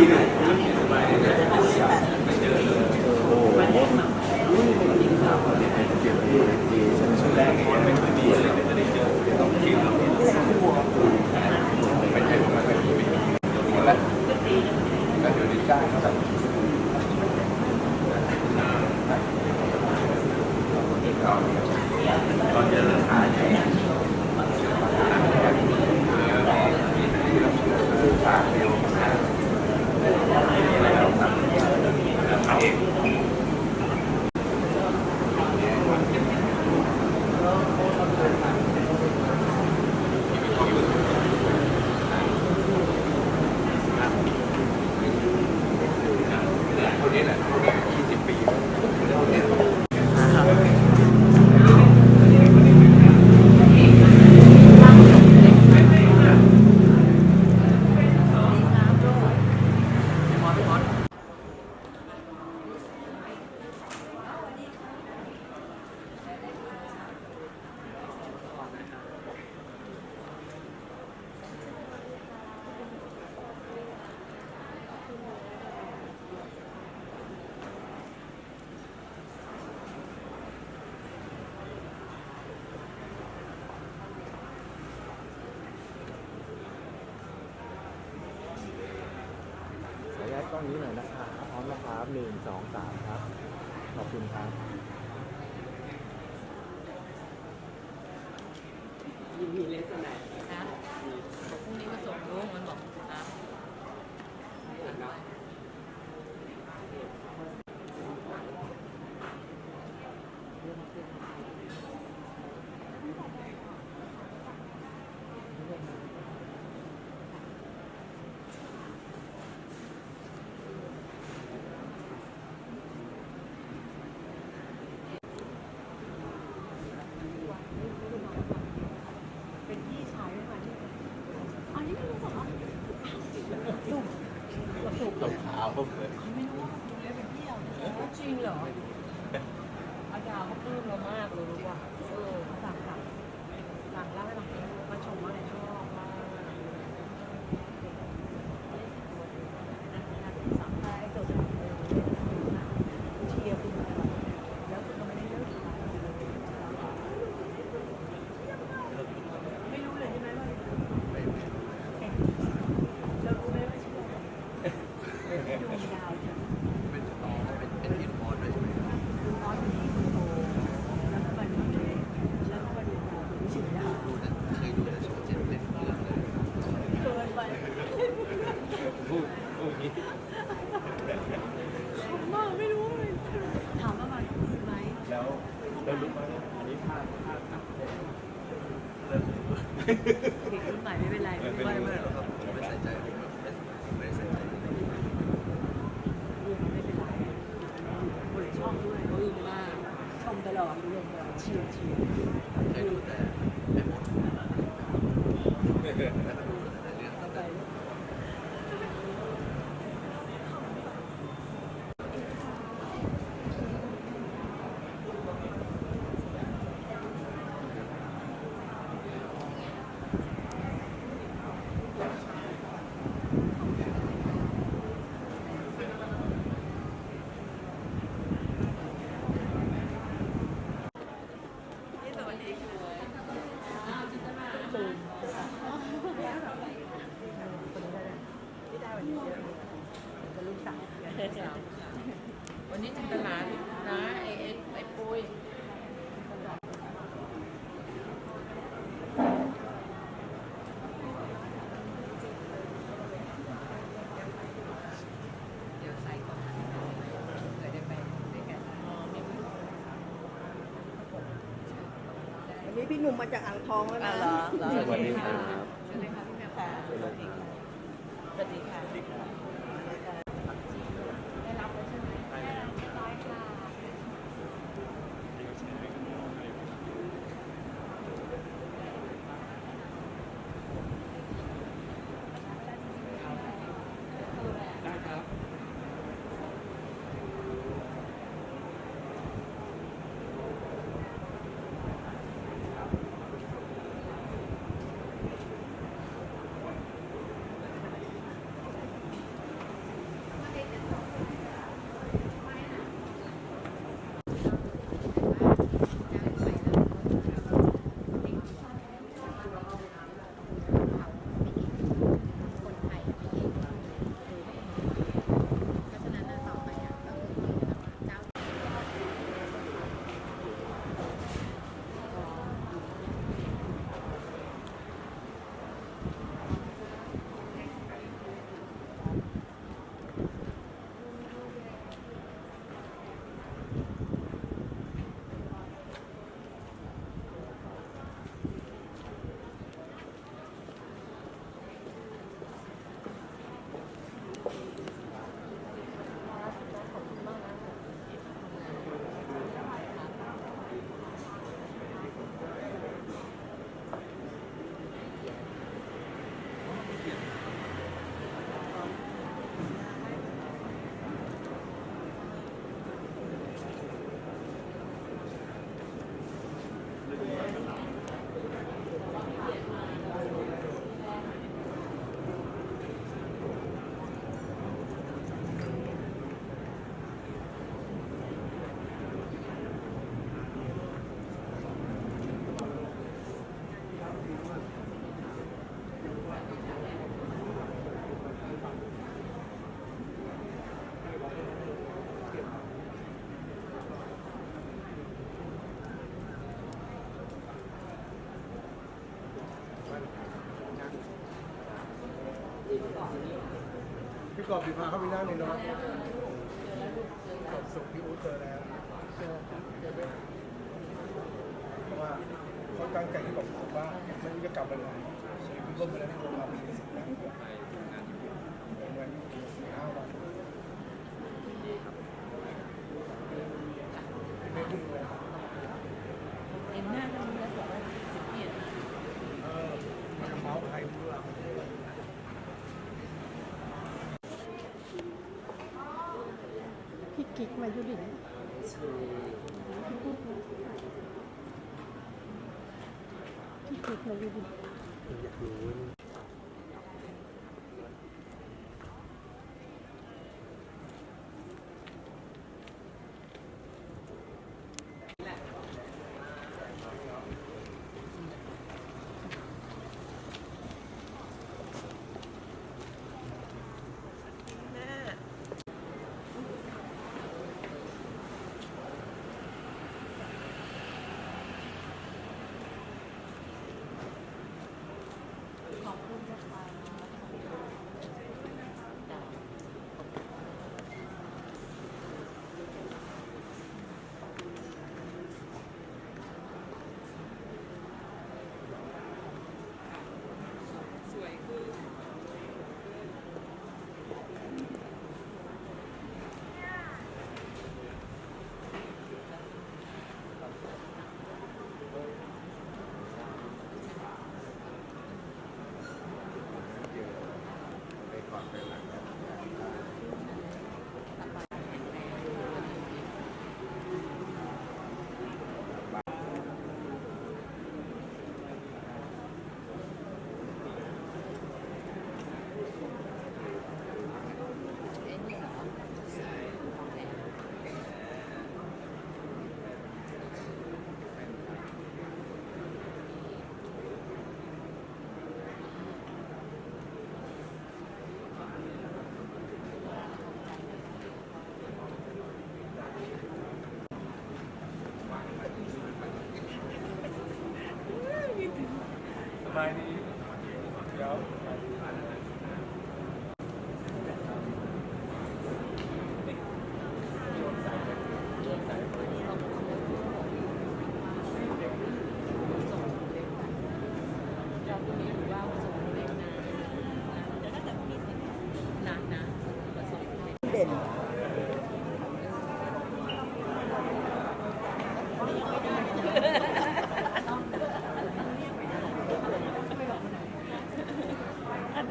you? สองสามครับ ขอบคุณครับยินดีเลสไหน เด็กรุ่นใหม่ไม่เป็นไรไม่เป็นไม่หรครับผมไม่ใส่ใจ หนุ่มมาจากอ่างทองแล้วนะสวัสดีครับสวัสดีค่ะสวัสดีค่ะ กอบดีพาเข้าไปนั่งเลยเนาะกอบส่งพี่อู๊ดเจอแล้วเพราะว่าเขาตั้งใจที่บอกผมว่าไม่รู้จะกลับมาไหนชีวิตก็ไม่ได้โทรมาเป็นสิบแล้วเป็นวันที่สี่ห้าวันไม่ถึงเลย เอ็มหน้าก็มีแล้วบอกว่าเปลี่ยน เออมันจะเมาส์ใครไม่รู้เรา พี่ กิ๊กมายุรินพี่กิ๊กมายุดิอยากรู้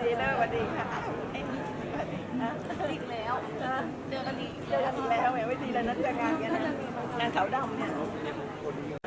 อันนี้นะสวัสดีค่ะไอ้นี่สวัสดีนะอีกแล้วเจอกันอีกเจอกันอีกแล้วแหมไม่ดีแล้วนะเจองานเนี้ยนะงานขาวดำเนี่ยคนนี้ใครจะ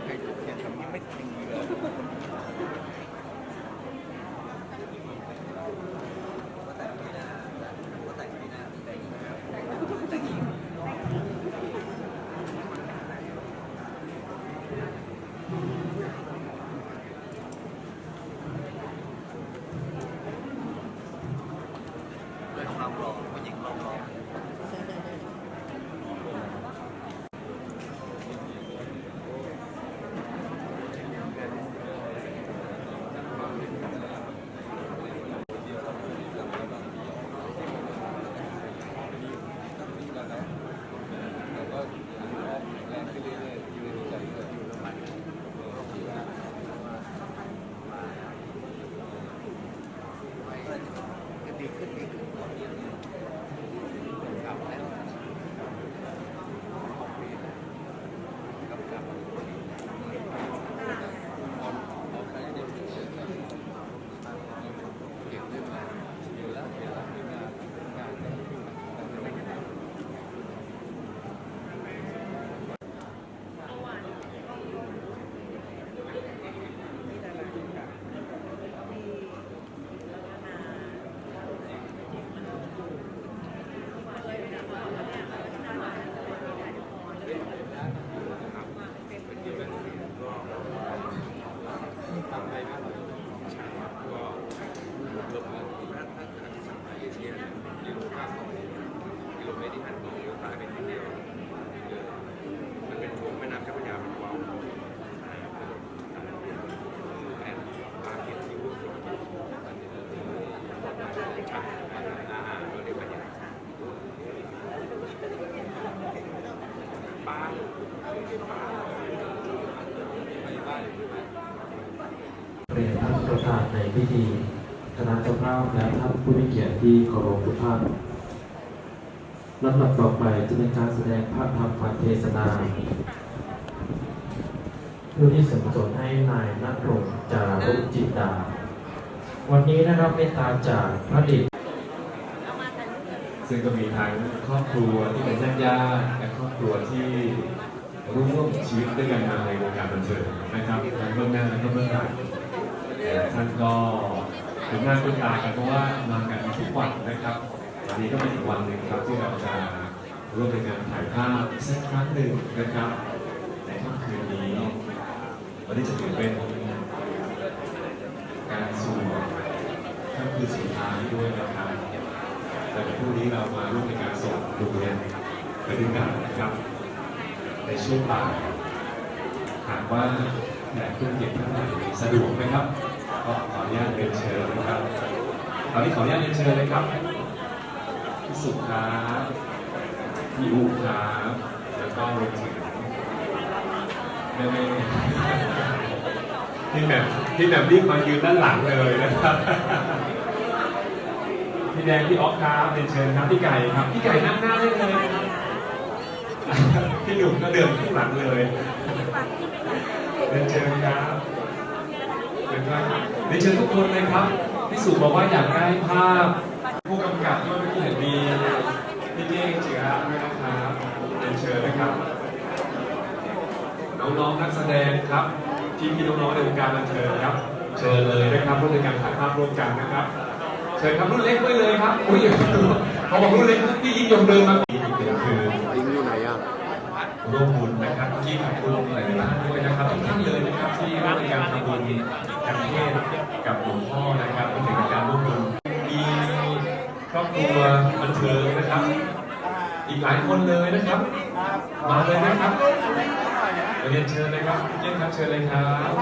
พิธีคณะเจ้าภาพและท่านผู้มีเกียรติที่เคารพทุกท่านลำดับต่อไปจะเป็นการแสดงพระธรรมการเทศนาเพื่อที่สมสนให้นายนัทรงจารุจิตดา วันนี้ได้รับเมตตาจากพระเดชซึ่งก็มีทั้งครอบครัวที่เป็นญาติญาติและครอบครัวที่ร่วมชีวิตด้วยกันมาในวงการบันเทิงนะครับทั้งเบื้องหน้าและก็เบื้องหลัง ท่านก็ถึงหน้าคุ้นตากันเพราะว่ามากันทุกวันนะครับวันนี้ก็เป็นอีกวันหนึ่งครับที่เราจะร่วมในการถ่ายภาพสักครั้งหนึ่งนะครับในค่ำคืนนี้วันนี้จะถือเป็นการสู่ค่ำคืนสุดท้ายด้วยนะครับแต่พรุ่งนี้เรามาร่วมในการส่งดวงวิญญาณไปด้วยกันนะครับ ในช่วงบ่ายหากว่าแขกผู้เกียรติท่าไหนสะดวกไหมครับ ญาตเรียนเชิญนะครับตอนนี้ขออนุญาตเรียนเชิญเลยครับพี่สุครับพี่อูครับแล้วก็รวมถึงแม่แม่พี่แหม่มพี่แหม่มรีบมายืนด้านหลังเลยนะครับพี่แดงพี่ออฟครับเรียนเชิญครับพี่ไก่ครับพี่ไก่นั่งหน้าได้เลยนะครับพี่หนุ่มก็เดินข้างหลังเลยเรียนเชิญครับ เชิญครับเรียนเชิญทุกคนเลยครับพี่สุบอกว่าอยากได้ภาพ ผู้กำกับด้วยเมื่อกี้เห็นมีพี่เก้งจิระด้วยนะครับเรียนเชิญนะครับ น้องๆนักแสดงครับพี่พี่น้องๆในวงการบันเทิงครับ เชิญเลยนะครับร่วมในการถ่ายภาพร่วมกันนะครับ เชิญครับรุ่นเล็กด้วยเลยครับอุ้ยเขาบอกรุ่นเล็กพี่ยิ่งยงเดินมาอีกหนึ่งคือลิงอยู่ไหนอะร่วมบุญนะครับเมื่อกี้ขอบคุณหลายๆท่านด้วยนะครับทุกท่านเลยนะครับที่ร่วมในการทำบุญ กันเทศกับหลวงพ่อนะครับรวมถึงการร่วมบุญมีครอบครัวบันเทิงนะครับ อีกหลายคนเลยนะครับ มาเลยนะครับเรียนเชิญเลยครับพี่เก้งครับเชิญเลยครับ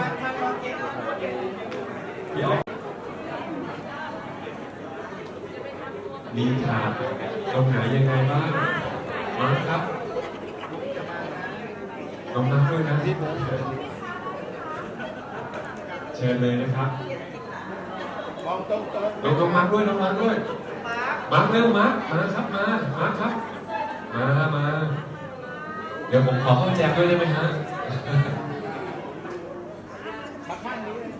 พี่อ๊อฟมีขาดตรงไหนยังไงบ้างมาครับน้องนักด้วยนะเชิญเลยนะครับมองตรงตรงน้องน้องมาร์คด้วยน้องมาร์คด้วย มาร์คเร็วมาร์คมาครับมา มาร์คครับ มา มา เดี๋ยวผมขอเข้าแจมด้วยได้ไหมฮะ มาข้างนี้เลย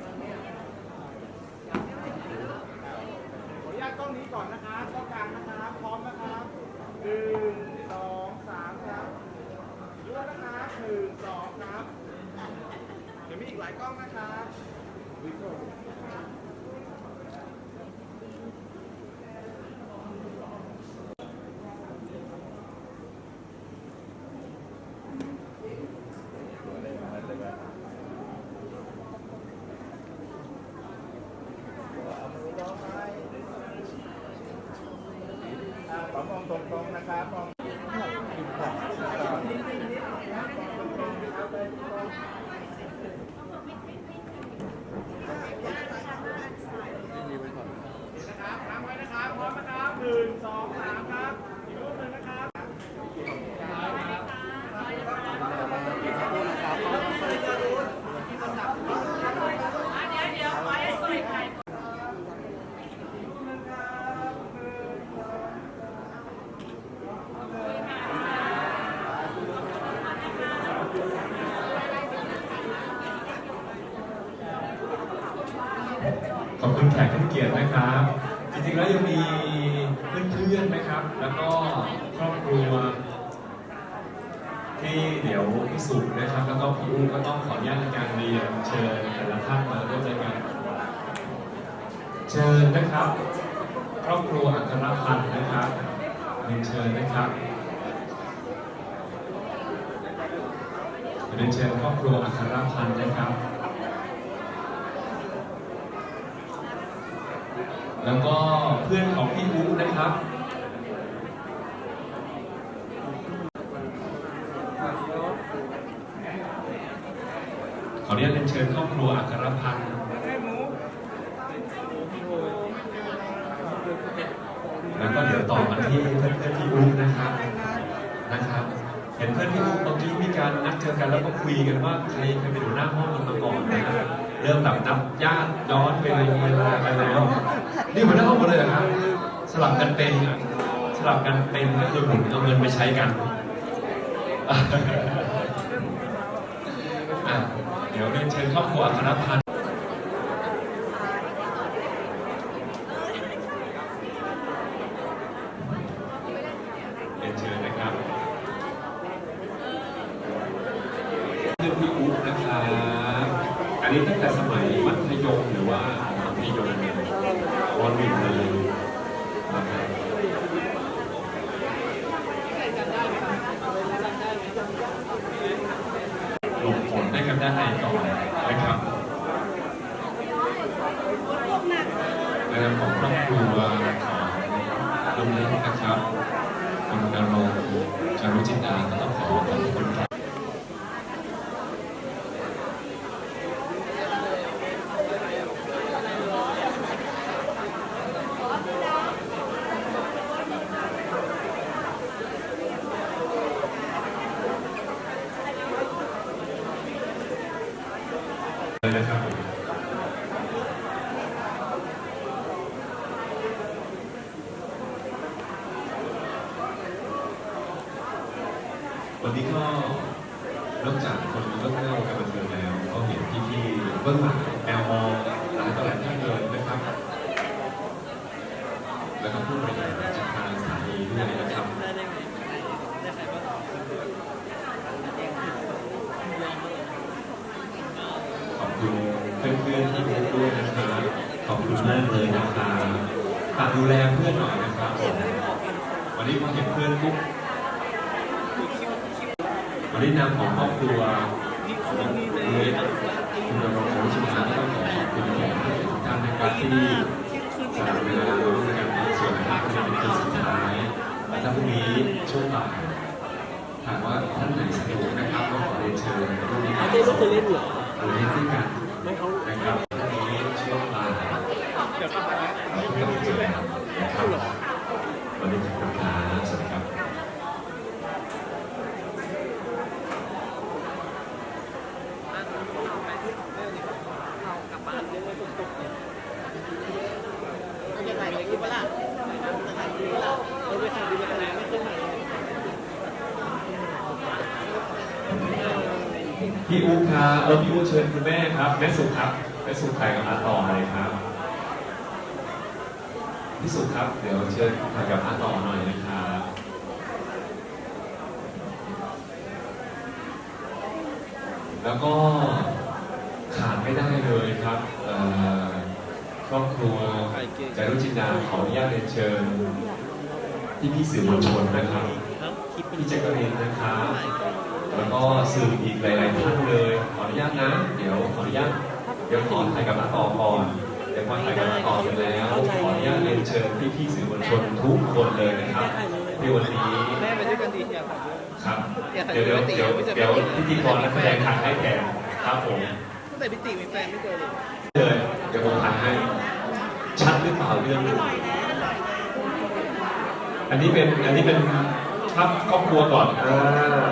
ขออนุญาตกล้องนี้ก่อนนะครับกล้องกลางนะครับ พร้อมนะครับหนึ่งสองสามครับรู้แล้วนะครับหนึ่งสองครับเดี๋ยวมีอีกหลายกล้องนะครับวิโก้ อ่าขอมองตรงๆนะครับมองนะครับทำไว้นะครับ พร้อมนะครับหนึ่งสองสามครับ อีกรูปหนึ่งนะครับ ขอบคุณแขกผู้เกียรตินะครับ จริงๆแล้วยังมีเพื่อนๆนะครับ แล้วก็ครอบครัว ที่เดี๋ยวพี่สุนะครับ แล้วก็พี่อุ้ก็ต้องขออนุญาตในการเรียนเชิญแต่ละท่านมาร่วมในการเชิญนะครับ ครอบครัวอัครพันธ์นะครับเรีย นเชิญนะครับเรียนเชิญครอบครัวอัครพันธ์นะครับ แล้วก็เพื่อนของพี่อุ๊นะครับขออนุญาตเรียนเชิญครอบครัวอัครพันธ์แล้วก็เดี๋ยวต่อมาที่เพื่อนๆพี่อุ๊นะครับ นะครับ เห็นเพื่อนพี่อุ๊เมื่ มีการนัดเจอกันแล้วก็คุยกันว่าใครใครเป็นหัวหน้าห้องกันมาก่อนนะครับเริ่มแบบนับญาติย้อนไปเลยเวลาไปแล้ว นี่หัวหน้าห้องหมดเลยเหรอครับ สลับกันเป็นอะสลับกันเป็นก็คือผมเอาเงินไปใช้กันอะเดี๋ยวเรียนเชิญครอบครัวอัครพันธ์เรียนเชิญนะครับเรื่องพี่อุ๊บนะครับ อันนี้ตั้งแต่สมัยมัธยมหรือว่ามัธยมเนี่ยวันวินเลยนะครับหลบฝนได้กันได้ก่อนนะครับในนามของครอบครัวของลุงเล็กนะครับคุณนรงค์จารุจินดาก็ต้องขอขอบคุณครับ เลยนะครับผมวันนี้ก็นอกจากคนเรื่องเล่าการบันเทิงแล้ว ก็เห็นพี่ๆเบื้องหลังแอลมอหลายต่อหลายท่านเลยนะครับ แล้วก็ผู้บริหารจากทางสถานีด้วยนะครับ ขอบคุณเพื่อนๆที่พูดด้วยนะครับ ขอบคุณมากเลยนะครับฝากดูแลเพื่อนหน่อยนะครับ วันนี้พอเห็นเพื่อนปุ๊บวันนี้นามของครอบครัวคุณเล็กคุณดำรงชัยชินานก็ต้องขอขอบคุณแขกทุกท่านนะครับที่สละเวลาร่วมกันในส่วนนะครับที่เป็นคืนสุดท้ายและถ้าพรุ่งนี้ช่วงบ่ายหากว่าท่านไหนสะดวกนะครับก็ขอเรียนเชิญร่วมในการสอนหรือเล่นด้วยกันนะครับวันนี้ช่วงบ่ายเราเพิ่งเจอกันนะครับวันนี้ขอบคุณครับสวัสดีครับ พี่อูครับเออพี่อูเชิญคุณแม่ครับ แม่สุครับแม่สุใครกับอาต่อเลยครับพี่สุครับ เดี๋ยวเชิญใครกับอาต่อหน่อยนะครับแล้วก็ขาดไม่ได้เลยครับครอบครัวจารุจินดาขออนุญาตเรียนเชิญพี่พี่สื่อมวลชนนะครับพี่แจ็คเกอรีนนะครับ แล้วก็สื่ออีกหลายๆท่านเลย ขออนุญาตนะ เดี๋ยวขออนุญาต เดี๋ยวขอถ่ายกับน้าต่อก่อน เดี๋ยวพอถ่ายกับน้าต่อเสร็จแล้ว ขออนุญาตเรียนเชิญพี่ๆสื่อมวลชนทุกคนเลยนะครับในวันนี้แม่ไปด้วยกันดีอยากถ่ายด้วยครับอยากถ่ายเดี๋ยวเดี๋ยวปกติเดี๋ยวไม่ใช่เดี๋ยวปกติพิธีกรและแสดงถ่ายให้แทนครับผมตั้งแต่พิติมีแฟนไม่เจอเลยเลยเดี๋ยวผมถ่ายให้ ชัดหรือเปล่าเรื่องนี้อันนี้เป็นอันนี้เป็นภาพครอบครัวก่อนอ่า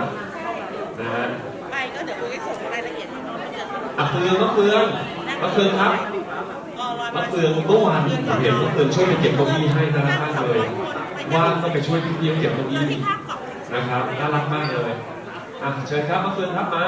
นะฮะไปก็เดี๋ยวคุยให้ส่งรายละเอียดให้น้องเจออะเฟืองมะเฟืองมะเฟืองครับก็ร้อยมะเฟืองเมื่อวานผมเห็นมะเฟืองช่วยไปเก็บเก้าอี้ให้น่ารักมากเลยว่างก็ไปช่วยพี่เพียงเก็บเก้าอี้ที่ภาคเกาะนะครับน่ารักมากเลยอะเชิญครับมะเฟืองครับมา